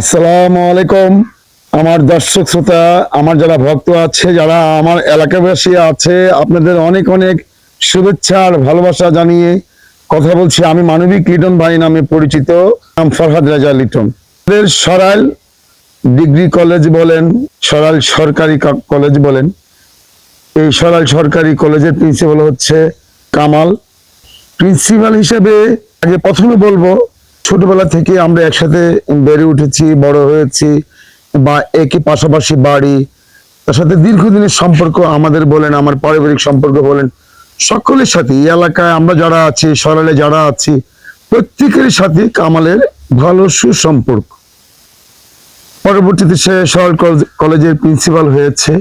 আসসালামু আলাইকুম। আমার দর্শক শ্রোতা, আমার যারা ভক্ত আছে, যারা আমার এলাকাবাসী আছে, আপনাদের অনেক অনেক শুভেচ্ছা আর ভালোবাসা জানিয়ে কথা বলছি। আমি মানবিক লিটন ভাই নামে পরিচিত, নাম ফরহাদ রাজা লিটন। সরাইল ডিগ্রি কলেজ বলেন, সরাইল সরকারি কলেজ বলেন, এই সরাইল সরকারি কলেজের প্রিন্সিপাল হচ্ছে কামাল। প্রিন্সিপাল হিসেবে আগে প্রথমে বলব ছোটবেলা থেকে আমরা একসাথে বেড়ে উঠেছি, বড় হয়েছি বা একই পাশাপাশি বাড়ি। তার সাথে দীর্ঘদিনের সম্পর্ক আমাদের বলেন, আমার পারিবারিক সম্পর্ক বলেন, সকলের সাথে। এই এলাকায় আমরা যারা আছি, সরালে যারা আছি, প্রত্যেকের সাথে কামালের ভালো সুসম্পর্ক। পরবর্তীতে সে সরল কলেজ- কলেজের প্রিন্সিপাল হয়েছে।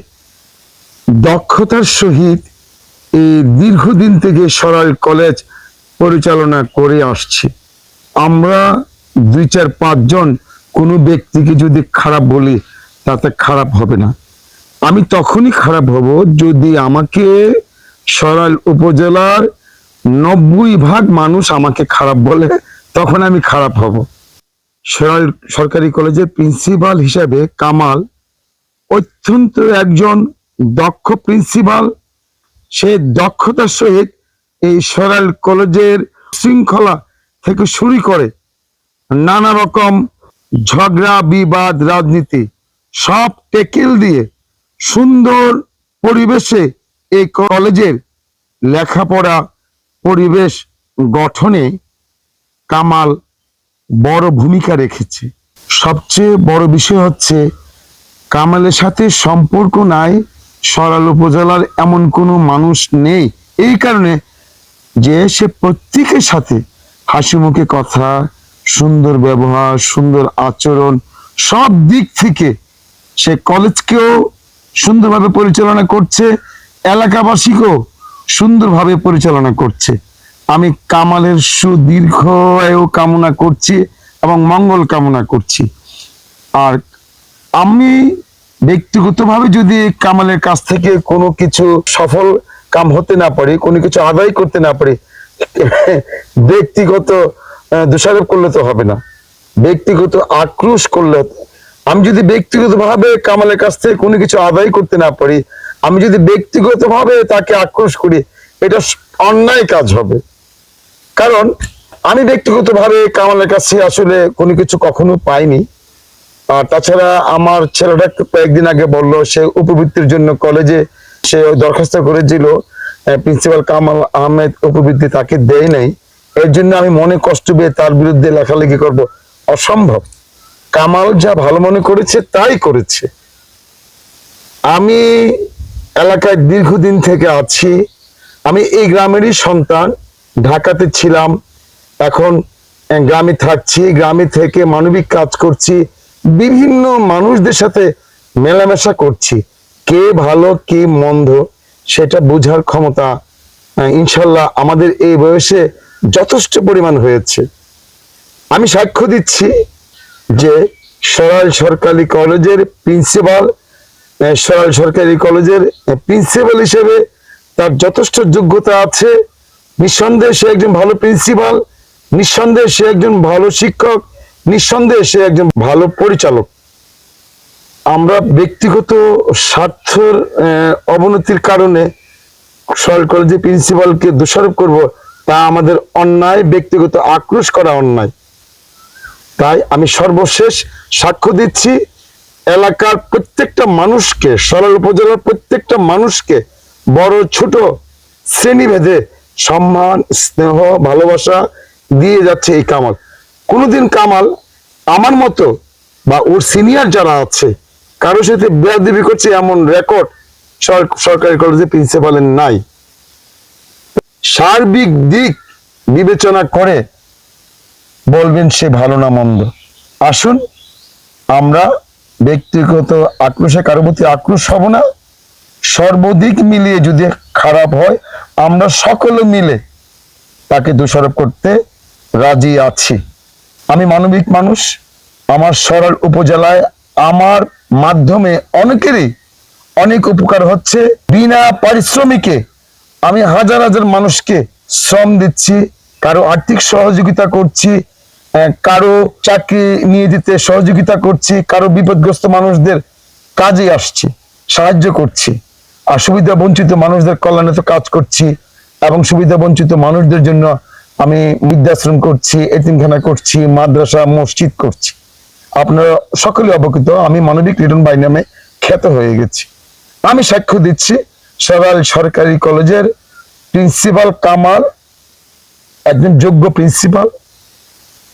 দক্ষতার সহিত এই দীর্ঘদিন থেকে সরাইল কলেজ পরিচালনা করে আসছি। আমরা দুই চার পাঁচজন কোনো ব্যক্তিকে যদি খারাপ বলি, তাতে খারাপ হবে না। আমি তখনই খারাপ হব যদি আমাকে সরাইল উপজেলার নব্বই ভাগ মানুষ আমাকে খারাপ বলে, তখন আমি খারাপ হব। সরাইল সরকারি কলেজের প্রিন্সিপাল হিসাবে কামাল অত্যন্ত একজন দক্ষ প্রিন্সিপাল। সে দক্ষতার সহিত এই সরাইল কলেজের শৃঙ্খলা থেকে শুরু করে নানা রকম ঝগড়া, বিবাদ, রাজনীতি, সব টেকেল দিয়ে সুন্দর পরিবেশে এই কলেজের লেখাপড়া পরিবেশ গঠনে কামাল বড় ভূমিকা রেখেছে। সবচেয়ে বড় বিষয় হচ্ছে কামালের সাথে সম্পর্ক নাই, সরাল উপজেলার এমন কোনো মানুষ নেই। এই কারণে যে সে প্রত্যেকের সাথে হাসি মুখে কথা, সুন্দর ব্যবহার, সুন্দর আচরণ, সব দিক থেকে সে কলেজকেও সুন্দরভাবে পরিচালনা করছে, এলাকাবাসীকেও সুন্দরভাবে পরিচালনা করছে। আমি কামালের সুদীর্ঘ আয়ু কামনা করছি এবং মঙ্গল কামনা করছি। আর আমি ব্যক্তিগতভাবে যদি কামালের কাছ থেকে কোনো কিছু সফল কাম হতে না পারে, কোনো কিছু আদায় করতে না পারি ব্যক্তিগত দোষারোপ করলে তো হবে না। ব্যক্তিগত আক্রোশ করলে আমি যদি ব্যক্তিগতভাবে কামালের কাছ থেকে কোনো কিছু আদায় করতে না পারি, আমি যদি ব্যক্তিগতভাবে তাকে আক্রোশ করি, এটা অন্যায় কাজ হবে। কারণ, আমি ব্যক্তিগতভাবে কামালের কাছে আসলে কোনো কিছু কখনো পাইনি। আর তাছাড়া আমার ছেলেটা কয়েকদিন আগে বলল, সে উপবৃত্তির জন্য কলেজে সে দরখাস্ত করেছিল। প্রিন্সিপাল কামাল আহমেদ উপবৃত্তি তাকে দেয় নাই। এর জন্য আমি মনে কষ্ট পেয়ে তার বিরুদ্ধে লেখালেখি করব। অসম্ভব। কামাল যা ভালো মনে করেছে, তাই করেছে। আমি এলাকায় দীর্ঘদিন থেকে আছি। আমি এই গ্রামেরই সন্তান। ঢাকাতে ছিলাম। এখন গ্রামে থাকছি। গ্রামে থেকে মানবিক কাজ করছি। বিভিন্ন মানুষদের সাথে মেলামেশা করছি। কে ভালো, কে মন্দ সেটা বোঝার ক্ষমতা ইনশাল্লাহ আমাদের এই বয়সে যথেষ্ট পরিমাণ হয়েছে। আমি সাক্ষ্য দিচ্ছি যে সরাল সরকারি কলেজের প্রিন্সিপাল সরাইল সরকারি কলেজের প্রিন্সিপাল হিসেবে তার যথেষ্ট যোগ্যতা আছে। নিঃসন্দেহে সে একজন ভালো প্রিন্সিপাল, নিঃসন্দেহে সে একজন ভালো শিক্ষক, নিঃসন্দেহে সে একজন ভালো পরিচালক। আমরা ব্যক্তিগত স্বার্থের অবনতির কারণে সরকারি কলেজের প্রিন্সিপালকে দোষারোপ করব, তা আমাদের অন্যায়, ব্যক্তিগত আক্রোশ করা অন্যায়। তাই আমি সর্বশেষ সাক্ষ্য দিচ্ছি, এলাকার প্রত্যেকটা মানুষকে, সরল উপজেলার প্রত্যেকটা মানুষকে বড় ছোট শ্রেণীভেদে সম্মান, স্নেহ, ভালোবাসা দিয়ে যাচ্ছে এই কামাল। কোনোদিন কামাল আমার মতো বা ওর সিনিয়র যারা আছে কারোর সাথে বেয়াদবি করছে এমন রেকর্ড সরকারি কলেজে প্রিন্সিপালের নাই। সার্বিক দিক বিবেচনা করে বলবেন সে ভালো না মন্দ। আসুন, আমরা ব্যক্তিগত আক্রোশে কারও প্রতি আক্রোশ হব না। সর্বদিক মিলিয়ে যদি খারাপ হয়, আমরা সকলে মিলে তাকে দোষারোপ করতে রাজি আছি। আমি মানবিক মানুষ, আমার সরল উপজেলায় আমার মাধ্যমে অনেকেরই অনেক উপকার হচ্ছে। বিনা পারিশ্রমিকে আমি হাজার হাজার মানুষকে শ্রম দিচ্ছি, কারও আর্থিক সহযোগিতা করছি কারও চাকরি নিয়ে দিতে সহযোগিতা করছি, কারও বিপদগ্রস্ত মানুষদের কাজে আসছি, সাহায্য করছি, আর সুবিধা বঞ্চিত মানুষদের কল্যাণে তো কাজ করছি এবং সুবিধা বঞ্চিত মানুষদের জন্য আমি বৃদ্ধাশ্রম করছি, এতিমখানা করছি, মাদ্রাসা, মসজিদ করছি। আপনারা সকলে অবগত, আমি মানবিক রিটার্ন বাই নামে খ্যাত হয়ে গেছি। আমি সাক্ষ্য দিচ্ছি, সরাল সরকারি কলেজের প্রিন্সিপাল কামাল, একজন যোগ্য প্রিন্সিপাল,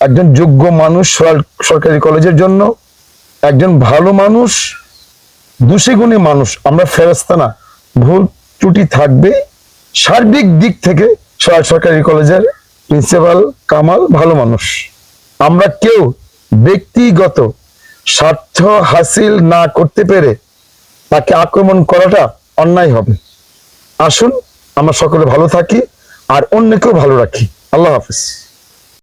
একজন যোগ্য মানুষ সরকারি কলেজের জন্য, একজন ভালো মানুষ দোষী গুণী মানুষ, আমরা ফেরস্তা না, ভুল ত্রুটি থাকবে। সার্বিক দিক থেকে সরকারি কলেজের প্রিন্সিপাল কামাল ভালো মানুষ। আমরা কেউ ব্যক্তিগত স্বার্থ হাসিল না করতে পেরে তাকে আক্রমণ করাটা অন্যায় হবে। আসুন আমরা সকলে ভালো থাকি আর অন্যকেও ভালো রাখি। আল্লাহ হাফিজ।